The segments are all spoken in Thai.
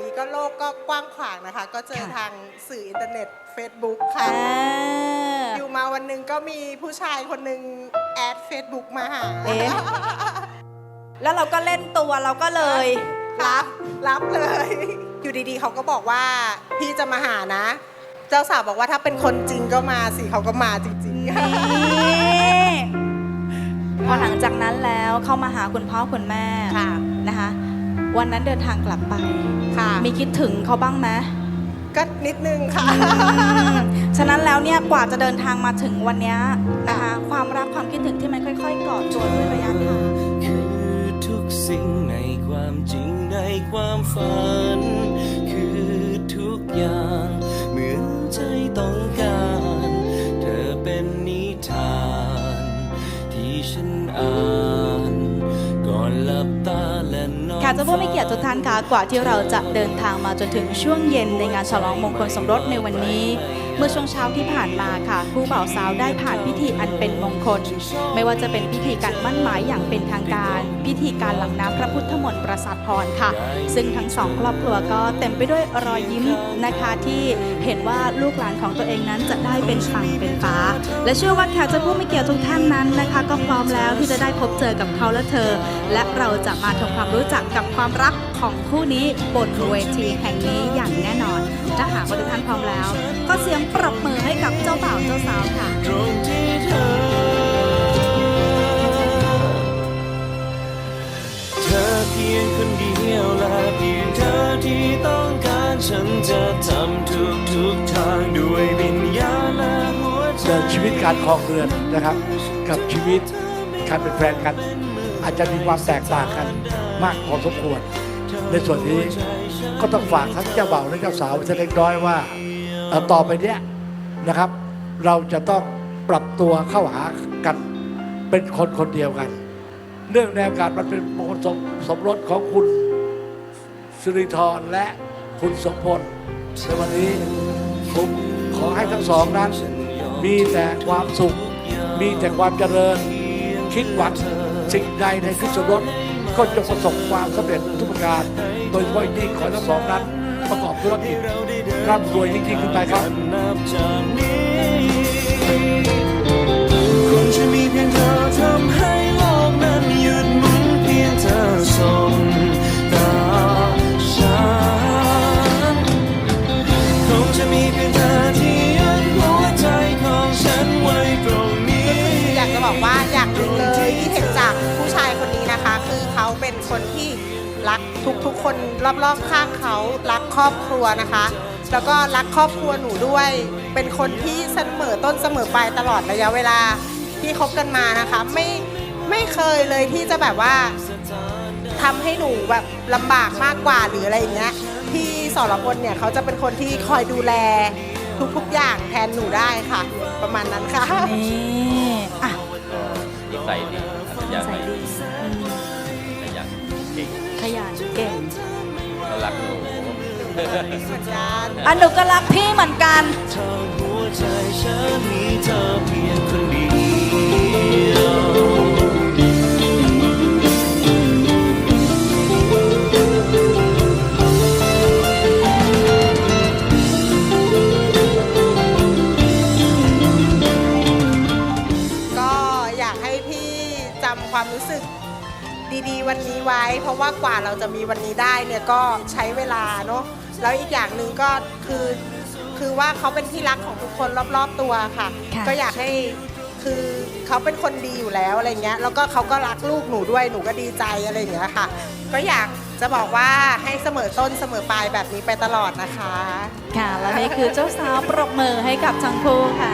นี้ก็โลกก็กว้างขวางนะคะ ก็เจอค่ะ ทางสื่ออินเทอร์เน็ต Facebook ค่ะ อ่าอยู่มาวันหนึ่งก็มีผู้ชายคนหนึ่งแอด Facebook มาหาเอ๊ะแล้วเราก็เล่นตัวเราก็เลยรับรับเลย อยู่ดีๆ เขาก็บอกว่าพี่จะมาหานะ เจ้าสาวบอกว่าถ้าเป็นคนจริงก็มาสิเขาก็มาจริงๆ นี่พอหลังจากนั้นแล้วเข้ามาหาคุณพ่อคุณแม่ค่ะ นะคะ วันนั้นเดินทางกลับไป ค่ะ มีคิดถึงเขาบ้างไหมก็นิดนึงค่ะ ฉะนั้นแล้วเนี่ยกว่าจะเดินทางมาถึงวันเนี้ยนะคะความรักความคิดถึงที่มันค่อยๆก่อตัวด้วยระยะทางคือทุกสิ่งในความจริงในความฝัน คือทุกอย่างเหมือนใจต้องการ เธอเป็นนิทาน ที่ฉันอ่านากจะเจ้าผู้มีเกียรติทุกท่านค่ะกว่าที่เราจะเดินทางมาจนถึงช่วงเย็นในงานฉลองมงคลสมรสในวันนี้เมื่อช่วงเช้าที่ผ่านมาค่ะคู่บ่าวสาวได้ผ่านพิธีอันเป็นมงคล ไม่ว่าจะเป็นพิธีการมั่นหมายอย่างเป็นทางการ พิธีการหลังน้ำพระพุทธมนต์ประสาทพรค่ะ ซึ่งทั้งสองครอบครัวก็เต็มไปด้วยรอยยิ้มนะคะที่เห็นว่าลูกหลานของตัวเองนั้นจะได้เป็นฝั่งเป็นฟ้า และเชื่อว่าแขกจะผู้มีเกียรติทุกท่านนั้นนะคะ ก็พร้อมแล้วที่จะได้พบเจอกับเขาและเธอ และเราจะมาทำความรู้จักกับความรักของคู่นี้บนเวทีแห่งนี้อย่างแน่นอนถ้าหากว่าทุกท่านพร้อมแล้ว ก็เสียงปรบมือให้กับเจ้าบ่าวเจ้าสาวค่ะ ตรงที่เธอ เธอเพียงคนเดียวและเพียงเธอที่ต้องการฉันจะทำทุกทุกๆทางด้วยวิญญาณและหัวใจเดินชีวิตการครองเรือนนะครับ กับชีวิตการเป็นแฟนกัน อาจจะมีความแตกต่างกันมากพอสมควร ในส่วนนี้ก็ต้องฝากทั้งเจ้าบ่าวและเจ้าสาวไว้สักเล็กน้อยว่าเอ่อ ต่อไปเนี้ยนะครับ เราจะต้องปรับตัวเข้าหากันเป็นคนคนเดียวกัน เนื่องในโอกาสมันเป็นมงคลสมสมรสของคุณสิริธรและคุณสมพลในวันนี้ผมขอให้ทั้งสองนั้น มีแต่ความสุข มีแต่ความเจริญ คิดหวังสิ่งใดในคริสตรสก็จงประสบความสำเร็จทุกประการ โดยเฉพาะยิ่งขอทั้งสองนั้น ประกอบธุรกิจร่ำรวยยิ่งๆขึ้นไปครับคงจะมีเพียงเธอทำให้โลกนั้นหยุดหมุนเพียงเธอส่งตาฉันคงจะมีเพียงเธอที่ยึดหัวใจของฉันไว้ตรงนี้ อยากจะบอกว่าอยางหนึ่งเลยที่เห็นจากผู้ชายคนนี้นะคะ คือเขาเป็นคนที่ ทุกๆคนรอบๆข้างเขารักครอบครัวนะคะ แล้วก็รักครอบครัวหนูด้วย เป็นคนที่เสมอต้นเสมอปลายตลอดระยะเวลาที่คบกันมานะคะ ไม่ไม่เคยเลยที่จะแบบว่าทำให้หนูแบบลำบากมากกว่าหรืออะไรอย่างเงี้ยพี่สรพลเนี่ยเขาจะเป็นคนที่คอยดูแลทุกๆอย่างแทนหนูได้ค่ะ ประมาณนั้นค่ะนี่อะนิสัยดี อนกันอันหนูก็รักพี่เหมือนกันเธอหัวใจฉันมีเธอเพียงคนเดียวก็อยากให้พี่จำความรู้สึกดีๆ วันนี้ไว้ เพราะว่ากว่าเราจะมีวันนี้ได้เนี่ยก็ใช้เวลาเนาะ แล้วอีกอย่างหนึ่งก็คือคือว่าเขาเป็นที่รักของทุกคนรอบๆตัวค่ะ ค่ะ ก็อยากให้คือเขาเป็นคนดีอยู่แล้วอะไรเงี้ยแล้วก็เขาก็รักลูกหนูด้วยหนูก็ดีใจอะไรอย่างเงี้ยค่ะ ก็อยากจะบอกว่าให้เสมอต้นเสมอปลายแบบนี้ไปตลอดนะคะ ค่ะ และนี่คือเจ้าสาวปรบมือให้กับทั้งคู่ค่ะ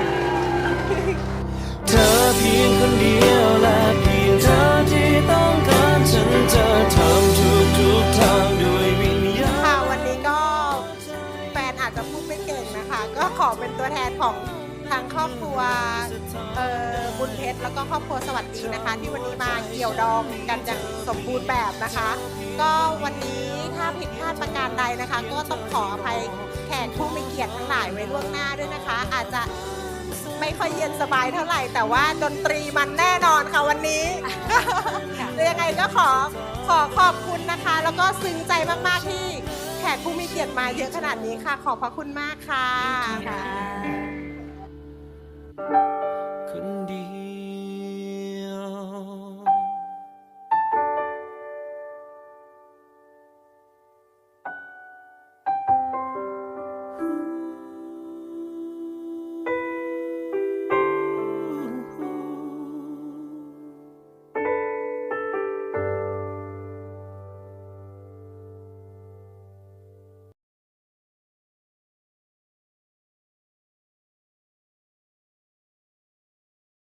เธอเพียงคนเดียว อเป็นตัวแทนของทางครอบครัวเอ่อบุญเพชรแล้วก็ครอบครัวสวัสดีนะคะ ที่วันนี้มาเกี่ยวดองกันอย่างสมบูรณ์แบบนะคะ ก็วันนี้ถ้าผิดพลาดประการใดนะคะ ก็ต้องขออภัยแขกผู้มีเกียรติทั้งหลายไว้ล่วงหน้าด้วยนะคะ อาจจะไม่ค่อยเย็นสบายเท่าไหร่ แต่ว่าดนตรีมันแน่นอนค่ะวันนี้ยังไงก็ขอขอขอบคุณนะคะ แล้วก็ซึ้งใจมากๆที่ กผู้มีเกียรติมาเยอะขนาดนี้ค่ะ ขอบพระคุณมากค่ะค่ะคนดี